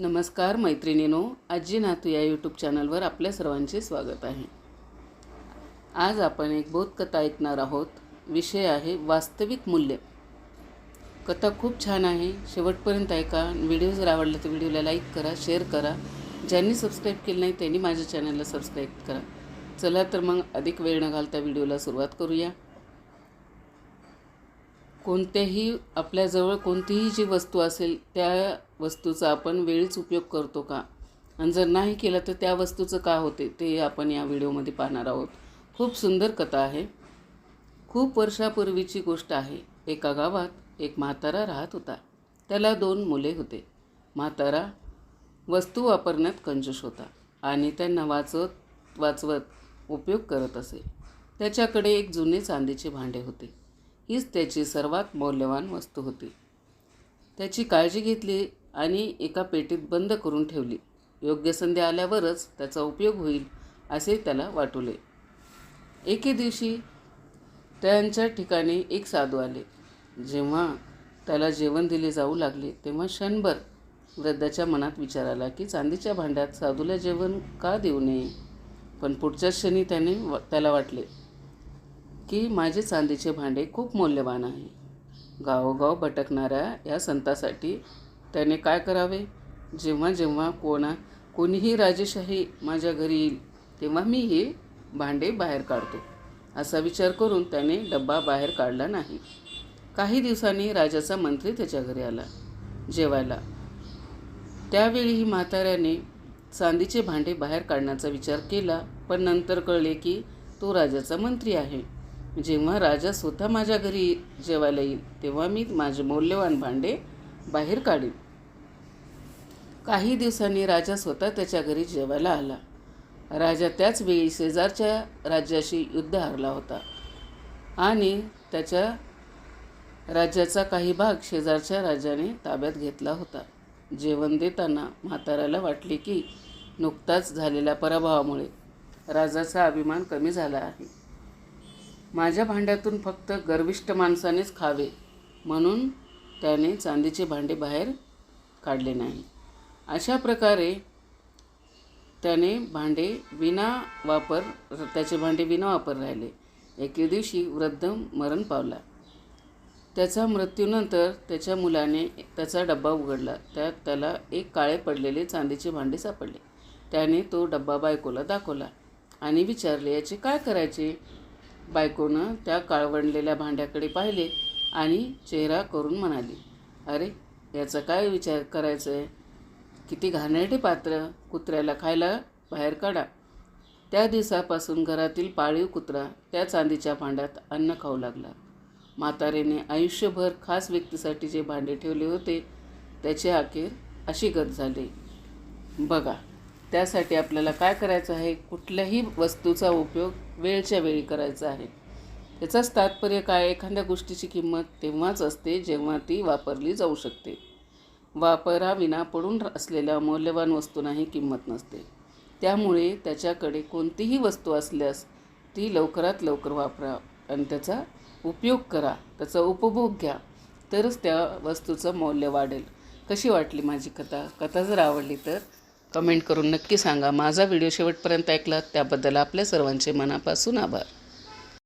नमस्कार मैत्रिणीनो आजी नातू या यूट्यूब चॅनलवर आपल्या सर्वांचे स्वागत आहे. आज आपण एक बोधकथा ऐकणार आहोत. विषय आहे वास्तविक मूल्य. कथा खूप छान आहे. शेवटपर्यंत ऐका. व्हिडिओ जर आवडला तर व्हिडिओला लाईक करा शेअर करा. ज्यांनी सबस्क्राईब केलं नाही त्यांनी माझ्या चॅनलला सबस्क्राईब करा. चला तर मग अधिक वेळ न घालता व्हिडिओला सुरुवात करूया. कोणत्याही आपल्याजवळ कोणतीही जी वस्तू असेल त्या वस्तूचा आपण वेळीच उपयोग करतो का? आणि जर नाही केला तर त्या वस्तूचं का होते? ते आपण या व्हिडिओमध्ये पाहणार आहोत. खूप सुंदर कथा आहे. खूप वर्षापूर्वीची गोष्ट आहे. एका गावात एक म्हातारा राहत होता. त्याला दोन मुले होते. म्हातारा वस्तू वापरण्यात कंजूस होता आणि त्यांना वाचवत वाचवत उपयोग करत असे. त्याच्याकडे एक जुने चांदीचे भांडे होते. हीच त्याची सर्वात मौल्यवान वस्तू होती. त्याची काळजी घेतली आणि एका पेटीत बंद करून ठेवली. योग्य संधी आल्यावरच त्याचा उपयोग होईल असे त्याला वाटवले एके दिवशी त्यांच्या ठिकाणी एक साधू आले. जेव्हा त्याला जेवण दिले जाऊ लागले तेव्हा क्षणभर वृद्धाच्या मनात विचार आला की चांदीच्या भांड्यात साधूला जेवण का देऊ नये? पण पुढच्या क्षणी त्याने वा त्याला वाटले की माझे चांदीचे भांडे खूप मौल्यवान आहे. गावोगाव भटकणाऱ्या या संतासाठी त्याने काय करावे? जेव्हा जेव्हा कोणा कोणीही राजेशाही माझ्या घरी येईल तेव्हा मी हे भांडे बाहेर काढतो. असा विचार करून त्याने डब्बा बाहेर काढला नाही. काही दिवसांनी राजाचा मंत्री त्याच्या घरी आला जेवायला. त्यावेळीही म्हाताऱ्याने चांदीचे भांडे बाहेर काढण्याचा विचार केला पण नंतर कळले की तो राजाचा मंत्री आहे. जेव्हा राजा स्वतः माझ्या घरी जेवायला येईल तेव्हा मी माझे मौल्यवान भांडे बाहेर काढीन. काही दिवसांनी राजा स्वतः त्याच्या घरी जेवायला आला. राजा त्याच वेळी शेजारच्या राज्याशी युद्ध हारला होता. आणि त्याच्या राज्याचा काही भाग शेजारच्या राजाने ताब्यात घेतला होता. जेवण देताना म्हाताऱ्याला वाटले की नुकताच झालेल्या पराभवामुळे राजाचा अभिमान कमी झाला आहे. माझ्या भांड्यातून फक्त गर्विष्ठ माणसानेच खावे म्हणून त्याने चांदीचे भांडे बाहेर काढले नाही. अशा प्रकारे त्याने भांडे विना वापर त्याचे भांडे विना वापर राहिले. एके दिवशी वृद्ध मरण पावला. त्याचा मृत्यूनंतर त्याच्या मुलाने त्याचा डब्बा उघडला. त्यात त्याला एक काळे पडलेले चांदीचे भांडे सापडले. त्याने तो डब्बा बायकोला दाखवला आणि विचारले याचे काय करायचे? बायकोनं त्या काळवंडलेल्या भांड्याकडे पाहिले. आणि चेहरा करून म्हणाली अरे याचा काय विचार करायचं आहे किती घाणेरडे पात्र कुत्र्याला खायला बाहेर काढा. त्या दिवसापासून घरातील पाळीव कुत्रा त्या चांदीच्या भांड्यात अन्न खाऊ लागला. म्हातारेने आयुष्यभर खास व्यक्तीसाठी जे भांडे ठेवले होते त्याचे अखेर अशी गत झाली. बघा त्यासाठी आपल्याला काय करायचं आहे? कुठल्याही वस्तूचा उपयोग वेळच्या वेळी करायचा आहे. याचाच तात्पर्य काय? एखाद्या गोष्टीची किंमत तेव्हाच असते जेव्हा ती वापरली जाऊ शकते. वापराविना पडून असलेल्या मौल्यवान वस्तूंनाही किंमत नसते. त्यामुळे त्याच्याकडे कोणतीही वस्तू असल्यास ती लवकरात लवकर वापरा आणि त्याचा उपयोग करा. त्याचा उपभोग घ्या. तरच त्या वस्तूचं मौल्य वाढेल. कशी वाटली माझी कथा? कथा जर आवडली तर कमेंट करून नक्की सांगा. माझा व्हिडिओ शेवटपर्यंत ऐकलात त्याबद्दल आपल्या सर्वांचे मनापासून आभार.